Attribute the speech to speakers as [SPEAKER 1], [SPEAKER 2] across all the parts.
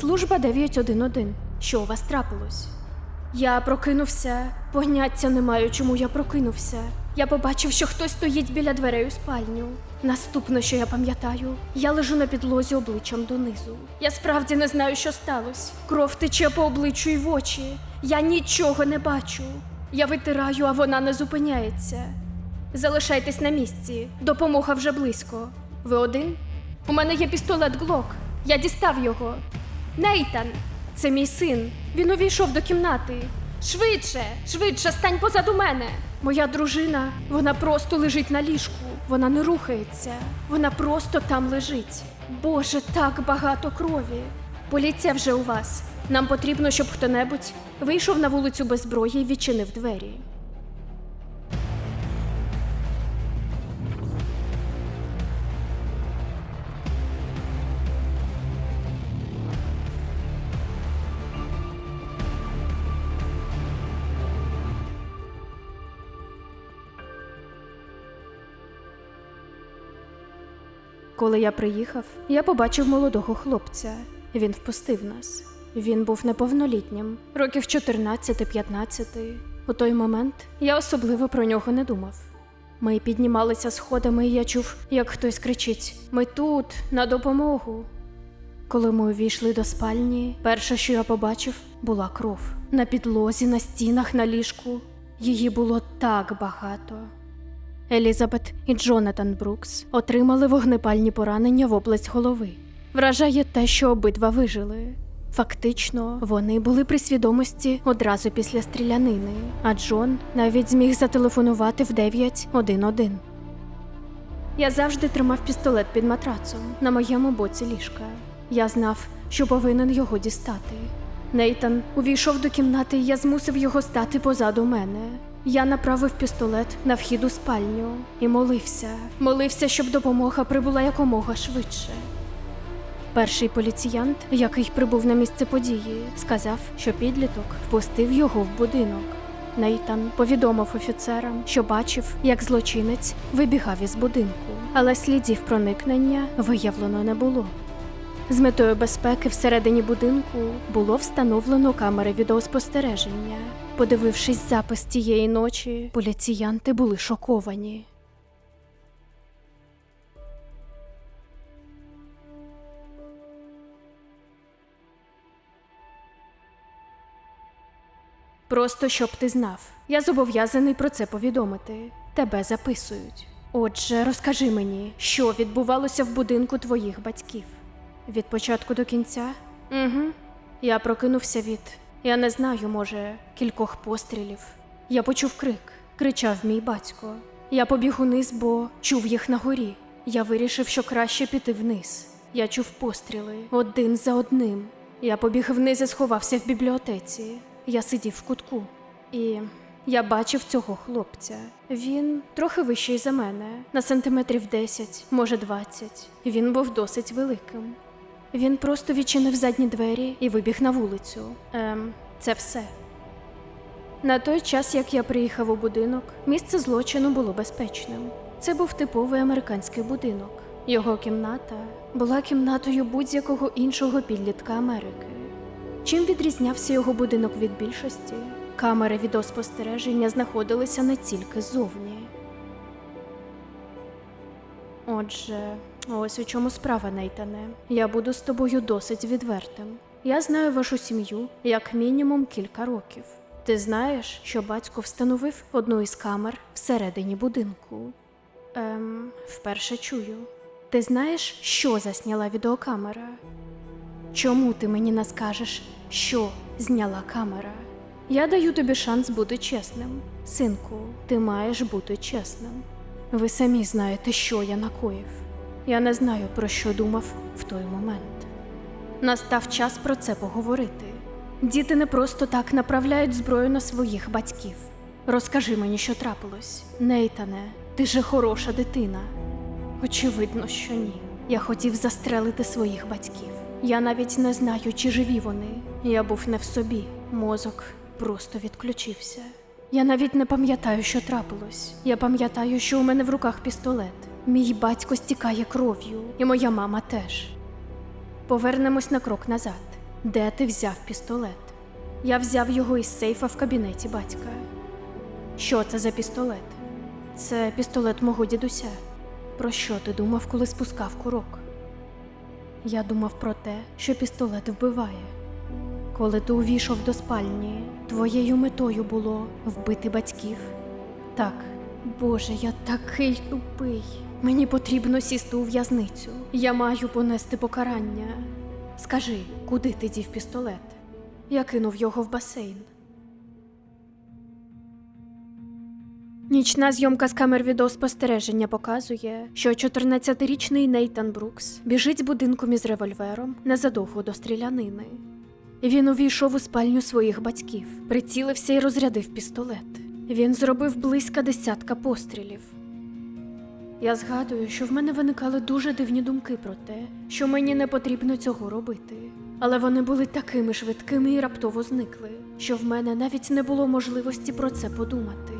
[SPEAKER 1] Служба 911. Що у вас трапилось? Я прокинувся, поняття не маю, чому я прокинувся. Я побачив, що хтось стоїть біля дверей у спальню. Наступне, що я пам'ятаю, я лежу на підлозі обличчям донизу. Я справді не знаю, що сталося. Кров тече по обличчю і в очі. Я нічого не бачу. Я витираю, а вона не зупиняється. Залишайтесь на місці. Допомога вже близько. Ви один? У мене є пістолет Глок. Я дістав його. Нейтан, це мій син. Він увійшов до кімнати. Швидше, швидше, стань позаду мене. Моя дружина, вона просто лежить на ліжку. Вона не рухається. Вона просто там лежить. Боже, так багато крові. Поліція вже у вас. Нам потрібно, щоб хто-небудь вийшов на вулицю без зброї і відчинив двері. Коли я приїхав, я побачив молодого хлопця. Він впустив нас. Він був неповнолітнім, років 14-15. У той момент я особливо про нього не думав. Ми піднімалися сходами, і я чув, як хтось кричить: Ми тут, на допомогу. Коли ми увійшли до спальні, перше, що я побачив, була кров. На підлозі, на стінах, на ліжку. Її було так багато. Елізабет і Джонатан Брукс отримали вогнепальні поранення в область голови. Вражає те, що обидва вижили. Фактично, вони були при свідомості одразу після стрілянини, а Джон навіть зміг зателефонувати в 911. Я завжди тримав пістолет під матрацом на моєму боці ліжка. Я знав, що повинен його дістати. Нейтан увійшов до кімнати, і я змусив його стати позаду мене. Я направив пістолет на вхід у спальню і молився. Молився, щоб допомога прибула якомога швидше. Перший поліціянт, який прибув на місце події, сказав, що підліток впустив його в будинок. Нейтан повідомив офіцерам, що бачив, як злочинець вибігав із будинку, але слідів проникнення виявлено не було. З метою безпеки всередині будинку було встановлено камери відеоспостереження. Подивившись запис тієї ночі, поліціянти були шоковані. Просто щоб ти знав, я зобов'язаний про це повідомити. Тебе записують. Отже, розкажи мені, що відбувалося в будинку твоїх батьків. Від початку до кінця? Угу. Я прокинувся від, я не знаю, може, кількох пострілів. Я почув крик, кричав мій батько. Я побіг униз, бо чув їх на горі. Я вирішив, що краще піти вниз. Я чув постріли один за одним. Я побіг вниз і сховався в бібліотеці. Я сидів в кутку. І я бачив цього хлопця. Він трохи вищий за мене, на сантиметрів 10, може 20. Він був досить великим. Він просто відчинив задні двері і вибіг на вулицю. Ем, це все. На той час, як я приїхав у будинок, місце злочину було безпечним. Це був типовий американський будинок. Його кімната була кімнатою будь-якого іншого підлітка Америки. Чим відрізнявся його будинок від більшості? Камери відеоспостереження знаходилися не тільки ззовні. Отже, ось у чому справа, Нейтане. Я буду з тобою досить відвертим. Я знаю вашу сім'ю як мінімум кілька років. Ти знаєш, що батько встановив одну із камер всередині будинку. Ем, вперше чую. Ти знаєш, що засняла відеокамера? Чому ти мені не скажеш, що зняла камера? Я даю тобі шанс бути чесним. Синку, ти маєш бути чесним. Ви самі знаєте, що я накоїв. Я не знаю, про що думав в той момент. Настав час про це поговорити. Діти не просто так направляють зброю на своїх батьків. Розкажи мені, що трапилось. Нейтане, ти же хороша дитина. Очевидно, що ні. Я хотів застрелити своїх батьків. Я навіть не знаю, чи живі вони. Я був не в собі. Мозок просто відключився. Я навіть не пам'ятаю, що трапилось. Я пам'ятаю, що у мене в руках пістолет. Мій батько стікає кров'ю, і моя мама теж. Повернемось на крок назад. де ти взяв пістолет? Я взяв його із сейфа в кабінеті батька. Що це за пістолет? Це пістолет мого дідуся. Про що ти думав, коли спускав курок? Я думав про те, що пістолет вбиває. Коли ти увійшов до спальні, твоєю метою було вбити батьків. Так, Боже, я такий тупий. Мені потрібно сісти у в'язницю. Я маю понести покарання. Скажи, куди ти дів пістолет? Я кинув його в басейн. Нічна зйомка з камер відеоспостереження показує, що 14-річний Нейтан Брукс біжить з будинком із револьвером незадовго до стрілянини. Він увійшов у спальню своїх батьків, прицілився і розрядив пістолет. Він зробив близько десятка пострілів. Я згадую, що в мене виникали дуже дивні думки про те, що мені не потрібно цього робити. Але вони були такими швидкими і раптово зникли, що в мене навіть не було можливості про це подумати.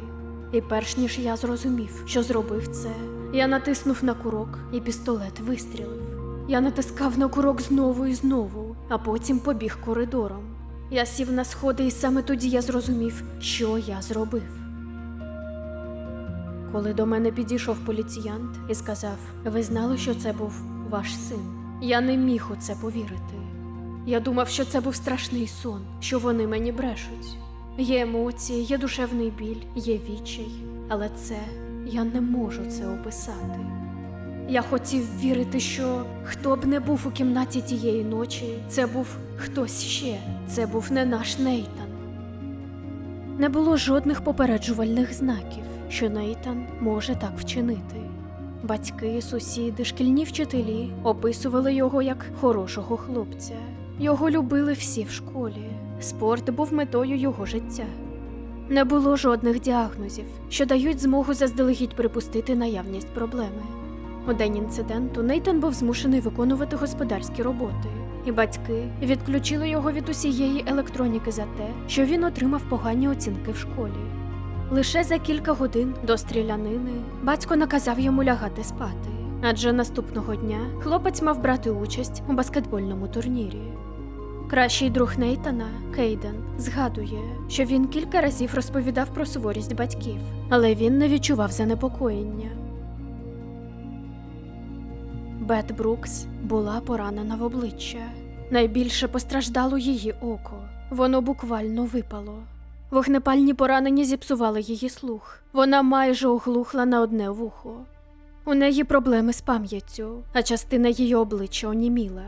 [SPEAKER 1] І перш ніж я зрозумів, що зробив це, я натиснув на курок, і пістолет вистрілив. Я натискав на курок знову і знову, а потім побіг коридором. Я сів на сходи, і саме тоді я зрозумів, що я зробив. Коли до мене підійшов поліціянт і сказав: Ви знали, що це був ваш син? Я не міг у це повірити. Я думав, що це був страшний сон, що вони мені брешуть. Є емоції, є душевний біль, є відчай, але це я не можу це описати. Я хотів вірити, що хто б не був у кімнаті тієї ночі, це був хтось ще, це був не наш Нейтан. Не було жодних попереджувальних знаків, що Нейтан може так вчинити. Батьки, сусіди, шкільні вчителі описували його як хорошого хлопця. Його любили всі в школі. Спорт був метою його життя. Не було жодних діагнозів, що дають змогу заздалегідь припустити наявність проблеми. У день інциденту Нейтан був змушений виконувати господарські роботи, і батьки відключили його від усієї електроніки за те, що він отримав погані оцінки в школі. Лише за кілька годин до стрілянини батько наказав йому лягати спати, адже наступного дня хлопець мав брати участь у баскетбольному турнірі. Кращий друг Нейтана, Кейден, згадує, що він кілька разів розповідав про суворість батьків, але він не відчував занепокоєння. Бет Брукс була поранена в обличчя. Найбільше постраждало її око. Воно буквально випало. Вогнепальні поранення зіпсували її слух. Вона майже оглухла на одне вухо. У неї проблеми з пам'яттю, а частина її обличчя оніміла.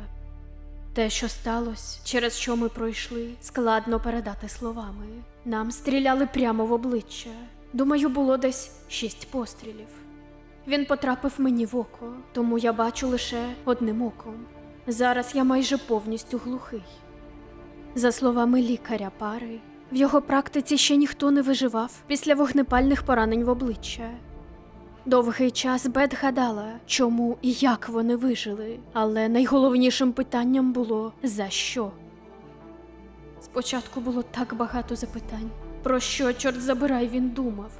[SPEAKER 1] Те, що сталося, через що ми пройшли, складно передати словами. Нам стріляли прямо в обличчя. Думаю, було десь шість пострілів. Він потрапив мені в око, тому я бачу лише одним оком. Зараз я майже повністю глухий. За словами лікаря пари, в його практиці ще ніхто не виживав після вогнепальних поранень в обличчя. Довгий час Бет гадала, чому і як вони вижили, але найголовнішим питанням було за що. Спочатку було так багато запитань, про що, чорт забирай, він думав.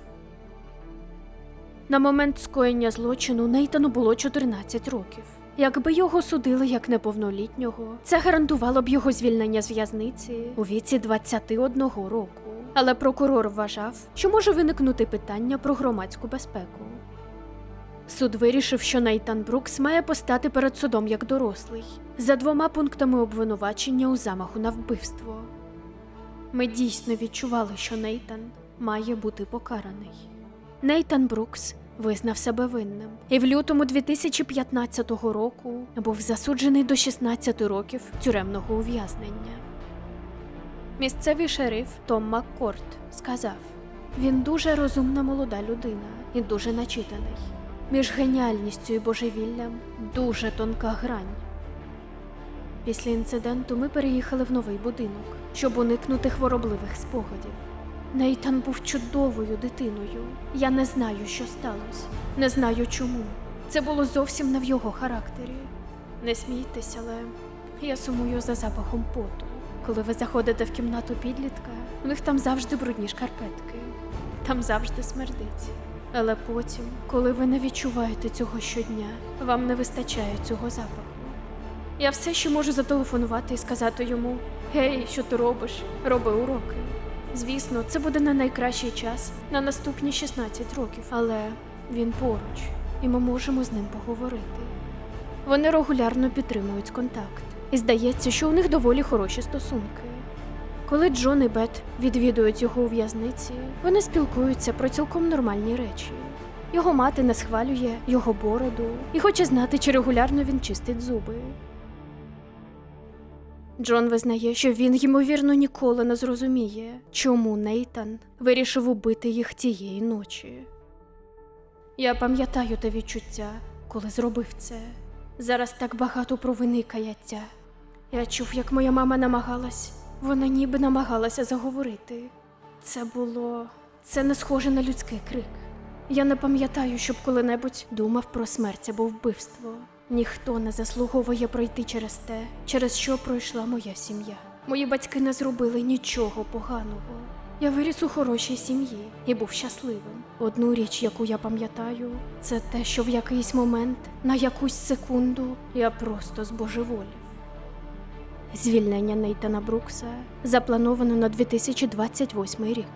[SPEAKER 1] На момент скоєння злочину Нейтану було 14 років. Якби його судили як неповнолітнього, це гарантувало б його звільнення з в'язниці у віці 21 року. Але прокурор вважав, що може виникнути питання про громадську безпеку. Суд вирішив, що Нейтан Брукс має постати перед судом як дорослий за двома пунктами обвинувачення у замаху на вбивство. Ми дійсно відчували, що Нейтан має бути покараний. Нейтан Брукс визнав себе винним і в лютому 2015 року був засуджений до 16 років тюремного ув'язнення. Місцевий шериф Том Маккорт сказав: він дуже розумна молода людина і дуже начитаний. Між геніальністю і божевіллям дуже тонка грань. Після інциденту ми переїхали в новий будинок, щоб уникнути хворобливих спогадів. Нейтан був чудовою дитиною. Я не знаю, що сталося. Не знаю чому. Це було зовсім не в його характері. Не смійтесь, але я сумую за запахом поту. Коли ви заходите в кімнату підлітка, у них там завжди брудні шкарпетки, там завжди смердить. Але потім, коли ви не відчуваєте цього щодня, вам не вистачає цього запаху. Я все ще можу зателефонувати і сказати йому: Гей, що ти робиш? Роби уроки. Звісно, це буде не найкращий час на наступні 16 років, але він поруч, і ми можемо з ним поговорити. Вони регулярно підтримують контакт, і здається, що у них доволі хороші стосунки. Коли Джон і Бет відвідують його у в'язниці, вони спілкуються про цілком нормальні речі. Його мати не схвалює його бороду і хоче знати, чи регулярно він чистить зуби. Джон визнає, що він, ймовірно, ніколи не зрозуміє, чому Нейтан вирішив убити їх тієї ночі. Я пам'ятаю те відчуття, коли зробив це. Зараз так багато провини каяття. Я чув, як моя мама намагалась, вона ніби намагалася заговорити. Це було. це не схоже на людський крик. Я не пам'ятаю, щоб коли-небудь думав про смерть або вбивство. Ніхто не заслуговує пройти через те, через що пройшла моя сім'я. Мої батьки не зробили нічого поганого. Я виріс у хорошій сім'ї і був щасливим. Одну річ, яку я пам'ятаю, це те, що в якийсь момент, на якусь секунду, я просто збожеволів. Звільнення Нейтана Брукса заплановано на 2028 рік.